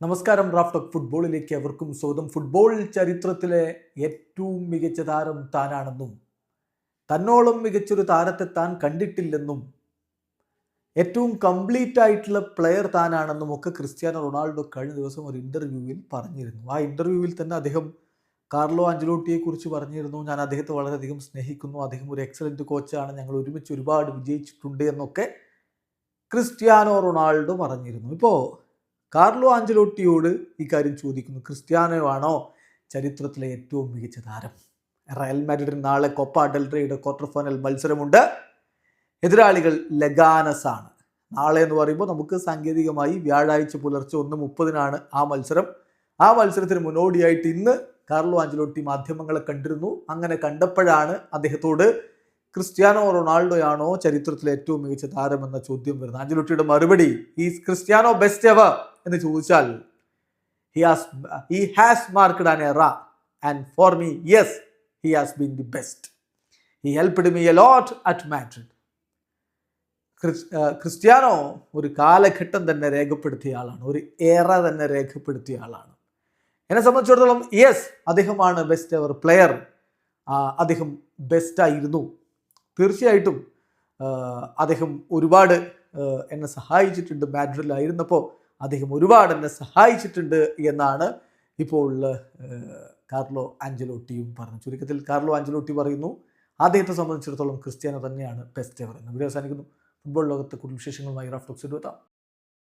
നമസ്കാരം റാഫ്റ്റോക്ക് ഫുട്ബോളിലേക്ക് അവർക്കും സ്വാഗതം. ഫുട്ബോൾ ചരിത്രത്തിലെ ഏറ്റവും മികച്ച താരം താനാണെന്നും തന്നോളം മികച്ചൊരു താരത്തെ താൻ കണ്ടിട്ടില്ലെന്നും ഏറ്റവും കംപ്ലീറ്റ് ആയിട്ടുള്ള പ്ലെയർ താനാണെന്നും ഒക്കെ ക്രിസ്ത്യാനോ റൊണാൾഡോ കഴിഞ്ഞ ദിവസം ഒരു ഇന്റർവ്യൂവിൽ പറഞ്ഞിരുന്നു. ആ ഇന്റർവ്യൂവിൽ തന്നെ അദ്ദേഹം കാർലോ ആഞ്ചലോട്ടിയെ കുറിച്ച് പറഞ്ഞിരുന്നു. ഞാൻ അദ്ദേഹത്തെ വളരെയധികം സ്നേഹിക്കുന്നു. അദ്ദേഹം ഒരു എക്സലന്റ് കോച്ചാണ് ഞങ്ങൾ ഒരുമിച്ച് ഒരുപാട് വിജയിച്ചിട്ടുണ്ട് എന്നൊക്കെ ക്രിസ്ത്യാനോ റൊണാൾഡോ പറഞ്ഞിരുന്നു. ഇപ്പോൾ കാർലോ ആഞ്ചലോട്ടിയോട് ഇക്കാര്യം ചോദിക്കുന്നു. ക്രിസ്ത്യാനോ ആണോ ചരിത്രത്തിലെ ഏറ്റവും മികച്ച താരം? റയൽ മാഡ്രിഡിന് നാളെ കൊപ്പ ഡെൽറയുടെ ക്വാർട്ടർ ഫൈനൽ മത്സരമുണ്ട്. എതിരാളികൾ ലഗാനസ് ആണ്. നാളെ എന്ന് പറയുമ്പോൾ നമുക്ക് സാങ്കേതികമായി വ്യാഴാഴ്ച പുലർച്ചെ ഒന്ന് മുപ്പതിനാണ് ആ മത്സരം. ആ മത്സരത്തിന് മുന്നോടിയായിട്ട് ഇന്ന് കാർലോ ആഞ്ചലോട്ടി മാധ്യമങ്ങളെ കണ്ടിരുന്നു. അങ്ങനെ കണ്ടപ്പോഴാണ് അദ്ദേഹത്തോട് ക്രിസ്ത്യാനോ റൊണാൾഡോയാണോ ചരിത്രത്തിലെ ഏറ്റവും മികച്ച താരമെന്ന ചോദ്യം വരുന്നത്. ആഞ്ചലോട്ടിയുടെ മറുപടി ഈസ് ക്രിസ്ത്യാനോ ബെസ്റ്റ് എവർ എന്ന് ചോദിച്ചാൽ he has he has marked an era and for me yes he has been the best he helped me a lot at Madrid Chris- Cristiano ഒരു കാലഘട്ടം തന്നെ രേഖപ്പെടുത്തിയ ആളാണ്. ഒരു ഏറ തന്നെ രേഖപ്പെടുത്തിയ ആളാണ്. എന്നെ സംബന്ധിച്ചിടത്തോളം യെസ് അദ്ദേഹമാണ് ബെസ്റ്റ് അവർ പ്ലെയർ അദ്ദേഹം ബെസ്റ്റായിരുന്നു തീർച്ചയായിട്ടും അദ്ദേഹം ഒരുപാട് എന്നെ സഹായിച്ചിട്ടുണ്ട്. മാഡ്രിഡിലായിരുന്നപ്പോൾ അദ്ദേഹം ഒരുപാട് എന്നെ സഹായിച്ചിട്ടുണ്ട് എന്നാണ് ഇപ്പോൾ കാർലോ ആഞ്ചലോട്ടിയും പറഞ്ഞു. ചുരുക്കത്തിൽ കാർലോ ആഞ്ചലോട്ടി പറയുന്നു അദ്ദേഹത്തെ സംബന്ധിച്ചിടത്തോളം ക്രിസ്ത്യാനോ തന്നെയാണ് ബെസ്റ്റ് എവർ എന്ന് വീഡിയോ അവസാനിക്കുന്നു. ഫുട്ബോൾ ലോകത്തെ കൂടുതൽ വിശേഷങ്ങളുമായി റാഫ്റ്റോക്സ് എടുത്താം